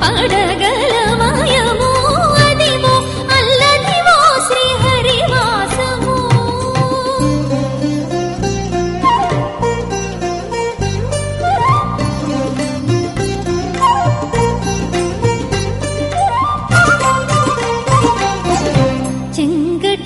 പടകല